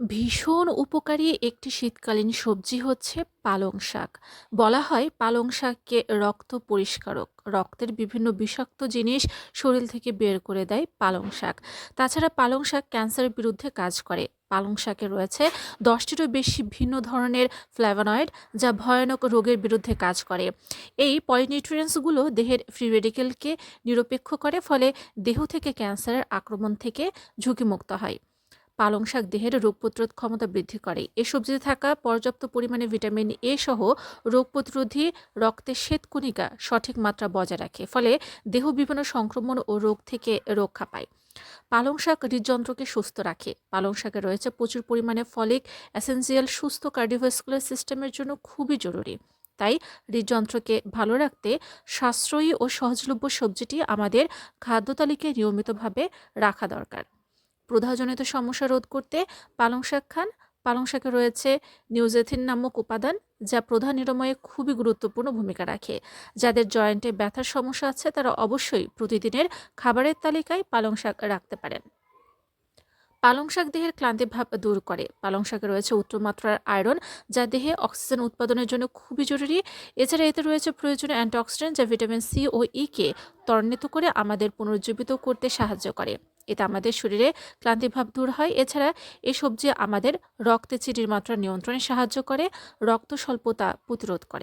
ভীষণ উপকারী একটি শীতকালীন সবজি হচ্ছে পালং শাক। বলা হয় পালং শাককে রক্ত পরিষ্কারক। রক্তের বিভিন্ন বিষাক্ত জিনিস শরীর থেকে বের করে দেয় পালং শাক। তাছাড়া পালং শাক ক্যান্সারের বিরুদ্ধে কাজ করে। পালং শাকে রয়েছে দশটিরও বেশি ভিন্ন ধরনের ফ্ল্যাভানয়েড যা ভয়ানক রোগের বিরুদ্ধে কাজ করে। এই পলিনিউট্রিয়েন্টসগুলো দেহের ফ্রি রেডিকেলকে নিরপেক্ষ করে, ফলে দেহ থেকে ক্যান্সারের আক্রমণ থেকে ঝুঁকিমুক্ত হয়। পালং শাক দেহের রোগ প্রতিরোধ ক্ষমতা বৃদ্ধি করে। এ সবজিতে থাকা পর্যাপ্ত পরিমাণে ভিটামিন এ সহ রোগ প্রতিরোধী রক্তের শ্বেতকণিকা সঠিক মাত্রা বজায় রাখে, ফলে দেহ বিভিন্ন সংক্রমণ ও রোগ থেকে রক্ষা পায়। পালং শাক হৃদযন্ত্রকে সুস্থ রাখে। পালং শাকে রয়েছে প্রচুর পরিমাণে ফলিক এসেন্সিয়াল সুস্থ কার্ডিওভাস্কুলার সিস্টেমের জন্য খুবই জরুরি। তাই হৃদযন্ত্রকে ভালো রাখতে সাশ্রয়ী ও সহজলভ্য সবজিটি আমাদের খাদ্য তালিকায় নিয়মিতভাবে রাখা দরকার। প্রদাহজনিত সমস্যা রোধ করতে পালং শাক খান। পালং শাকে রয়েছে নিউজেথিন নামক উপাদান যা প্রধান নিরাময়ে খুবই গুরুত্বপূর্ণ ভূমিকা রাখে। যাদের জয়েন্টে ব্যথার সমস্যা আছে, তারা অবশ্যই প্রতিদিনের খাবারের তালিকায় পালং শাক রাখতে পারেন। পালং শাক দেহের ক্লান্তি ভাব দূর করে। পালং শাকে রয়েছে উচ্চমাত্রার আয়রন, যা দেহে অক্সিজেন উৎপাদনের জন্য খুবই জরুরি। এছাড়া এতে রয়েছে প্রয়োজনীয় অ্যান্টিঅক্সিডেন্ট, যা ভিটামিন সি ও ই কে ত্বরান্বিত করে আমাদের পুনরুজ্জীবিত করতে সাহায্য করে। এতে আমাদের শরীরে ক্লান্তিভাব দূর হয়। এছাড়া এ সবজি আমাদের রক্তে চিটির মাত্রা নিয়ন্ত্রণে সাহায্য করে, রক্ত স্বল্পতা প্রতিরোধ করে।